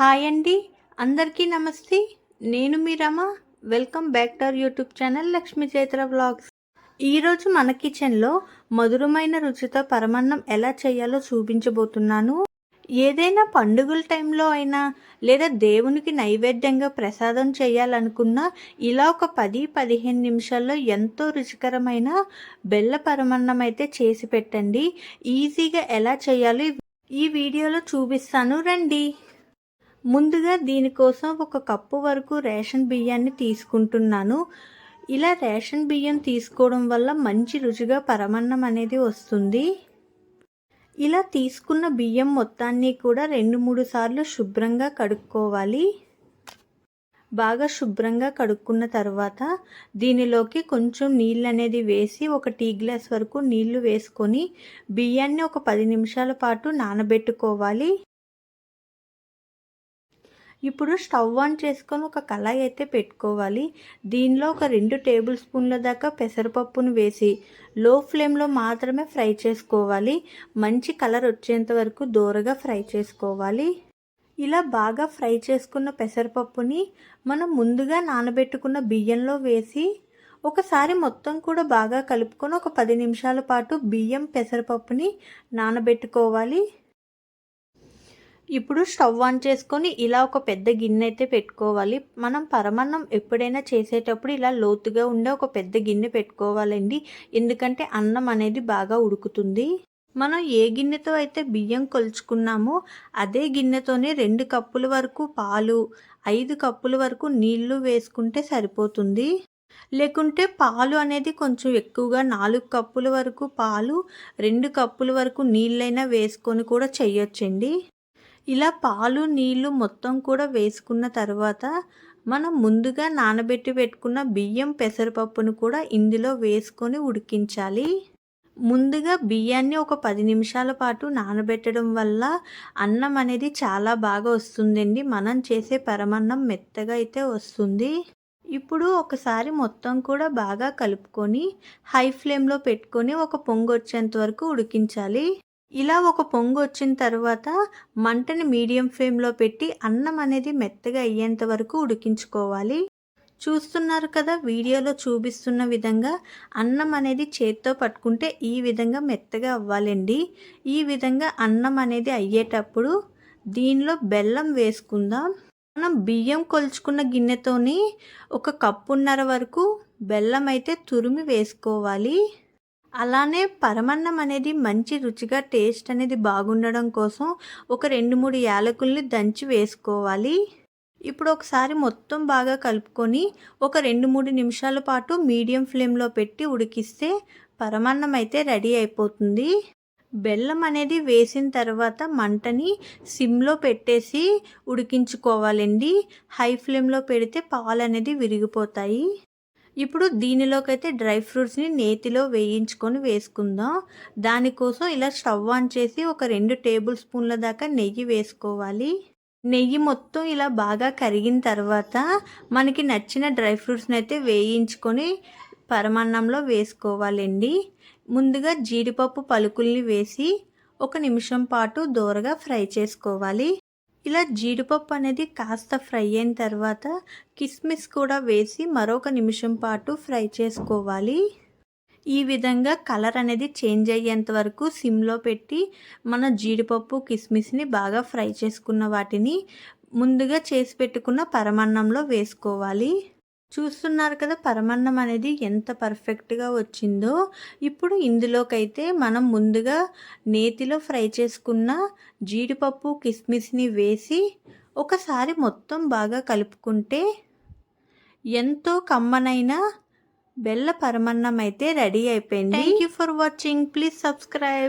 Hi అండి. అందరికీ నమస్తే. నేను మీ Rama. Welcome back to our YouTube channel Lakshmi Chaitra vlogs. ఈరోజు మన కిచెన్లో మధురమైన రుచితో పరమాన్నం ఎలా చేయాలో చూపించబోతున్నాను. ఏదైనా పండుగల టైంలో అయినా లేదా దేవునికి నైవేద్యంగా ప్రసాదం చేయాలనుకున్నా ఇలా ఒక పది పదిహేను నిమిషాల్లో ఎంతో రుచికరమైన బెల్ల పరమాన్నం అయితే చేసి పెట్టండి. ఈజీగా ఎలా చేయాలో ఈ వీడియోలో చూపిస్తాను. రండి. ముందుగా దీనికోసం ఒక కప్పు వరకు రేషన్ బియ్యాన్ని తీసుకుంటున్నాను. ఇలా రేషన్ బియ్యం తీసుకోవడం వల్ల మంచి రుచిగా పరమన్నం అనేది వస్తుంది. ఇలా తీసుకున్న బియ్యం మొత్తాన్ని కూడా రెండు మూడు సార్లు శుభ్రంగా కడుక్కోవాలి. బాగా శుభ్రంగా కడుక్కున్న తర్వాత దీనిలోకి కొంచెం నీళ్ళు అనేది వేసి ఒక టీ గ్లాస్ వరకు నీళ్ళు వేసుకొని బియ్యాన్ని ఒక పది నిమిషాల పాటు నానబెట్టుకోవాలి. ఇప్పుడు స్టవ్ ఆన్ చేసుకొని ఒక కళాయి అయితే పెట్టుకోవాలి. దీనిలో ఒక రెండు టేబుల్ స్పూన్ల దాకా పెసరపప్పును వేసి లో ఫ్లేమ్లో మాత్రమే ఫ్రై చేసుకోవాలి. మంచి కలర్ వచ్చేంత వరకు దూరగా ఫ్రై చేసుకోవాలి. ఇలా బాగా ఫ్రై చేసుకున్న పెసరపప్పుని మనం ముందుగా నానబెట్టుకున్న బియ్యంలో వేసి ఒకసారి మొత్తం కూడా బాగా కలుపుకొని ఒక పది నిమిషాల పాటు బియ్యం పెసరపప్పుని నానబెట్టుకోవాలి. ఇప్పుడు స్టవ్ ఆన్ చేసుకొని ఇలా ఒక పెద్ద గిన్నె అయితే పెట్టుకోవాలి. మనం పరమాన్నం ఎప్పుడైనా చేసేటప్పుడు ఇలా లోతుగా ఉండే ఒక పెద్ద గిన్నె పెట్టుకోవాలండి. ఎందుకంటే అన్నం అనేది బాగా ఉడుకుతుంది. మనం ఏ గిన్నెతో అయితే బియ్యం కొలుచుకున్నామో అదే గిన్నెతోనే రెండు కప్పుల వరకు పాలు ఐదు కప్పుల వరకు నీళ్ళు వేసుకుంటే సరిపోతుంది. లేకుంటే పాలు అనేది కొంచెం ఎక్కువగా నాలుగు కప్పుల వరకు పాలు రెండు కప్పుల వరకు నీళ్ళైనా వేసుకొని కూడా చెయ్యొచ్చండి. ఇలా పాలు నీళ్ళు మొత్తం కూడా వేసుకున్న తర్వాత మనం ముందుగా నానబెట్టి పెట్టుకున్న బియ్యం పెసరపప్పును కూడా ఇందులో వేసుకొని ఉడికించాలి. ముందుగా బియ్యాన్ని ఒక పది నిమిషాల పాటు నానబెట్టడం వల్ల అన్నం అనేది చాలా బాగా వస్తుందండి. మనం చేసే పరమన్నం మెత్తగా అయితే వస్తుంది. ఇప్పుడు ఒకసారి మొత్తం కూడా బాగా కలుపుకొని హై ఫ్లేమ్లో పెట్టుకొని ఒక పొంగు వచ్చేంత వరకు ఉడికించాలి. ఇలా ఒక పొంగు వచ్చిన తర్వాత మంటని మీడియం ఫ్లేమ్లో పెట్టి అన్నం అనేది మెత్తగా అయ్యేంత వరకు ఉడికించుకోవాలి. చూస్తున్నారు కదా వీడియోలో చూపిస్తున్న విధంగా అన్నం అనేది చేత్తో పట్టుకుంటే ఈ విధంగా మెత్తగా అవ్వాలండి. ఈ విధంగా అన్నం అనేది అయ్యేటప్పుడు దీనిలో బెల్లం వేసుకుందాం. మనం బియ్యం కొలుచుకున్న గిన్నెతోని ఒక కప్పున్నర వరకు బెల్లం అయితే తురిమి వేసుకోవాలి. అలానే పరమన్నం అనేది మంచి రుచిగా టేస్ట్ అనేది బాగుండడం కోసం ఒక రెండు మూడు యాలకుల్ని దంచి వేసుకోవాలి. ఇప్పుడు ఒకసారి మొత్తం బాగా కలుపుకొని ఒక రెండు మూడు నిమిషాల పాటు మీడియం ఫ్లేమ్లో పెట్టి ఉడికిస్తే పరమాన్నం అయితే రెడీ అయిపోతుంది. బెల్లం అనేది వేసిన తర్వాత మంటని సిమ్లో పెట్టేసి ఉడికించుకోవాలండి. హై ఫ్లేమ్లో పెడితే పాలు అనేది విరిగిపోతాయి. ఇప్పుడు దీనిలోకైతే డ్రై ఫ్రూట్స్ని నేతిలో వేయించుకొని వేసుకుందాం. దానికోసం ఇలా స్టవ్ ఆన్ చేసి ఒక రెండు టేబుల్ స్పూన్ల దాకా నెయ్యి వేసుకోవాలి. నెయ్యి మొత్తం ఇలా బాగా కరిగిన తర్వాత మనకి నచ్చిన డ్రై ఫ్రూట్స్ని అయితే వేయించుకొని పరమాన్నంలో వేసుకోవాలండి. ముందుగా జీడిపప్పు పలుకుల్ని వేసి ఒక నిమిషం పాటు దోరగా ఫ్రై చేసుకోవాలి. ఇలా జీడిపప్పు అనేది కాస్త ఫ్రై అయిన తర్వాత కిస్మిస్ కూడా వేసి మరొక నిమిషం పాటు ఫ్రై చేసుకోవాలి. ఈ విధంగా కలర్ అనేది చేంజ్ అయ్యేంత వరకు సిమ్లో పెట్టి మన జీడిపప్పు కిస్మిస్ని బాగా ఫ్రై చేసుకున్న వాటిని ముందుగా చేసి పెట్టుకున్న పరమాన్నంలో వేసుకోవాలి. చూస్తున్నారు కదా పరమన్నం అనేది ఎంత పర్ఫెక్ట్గా వచ్చిందో. ఇప్పుడు ఇందులోకైతే మనం ముందుగా నేతిలో ఫ్రై చేసుకున్న జీడిపప్పు కిస్మిస్ని వేసి ఒకసారి మొత్తం బాగా కలుపుకుంటే ఎంతో కమ్మనైన బెల్ల పరమన్నం అయితే రెడీ అయిపోయింది. Thank you for watching. Please subscribe.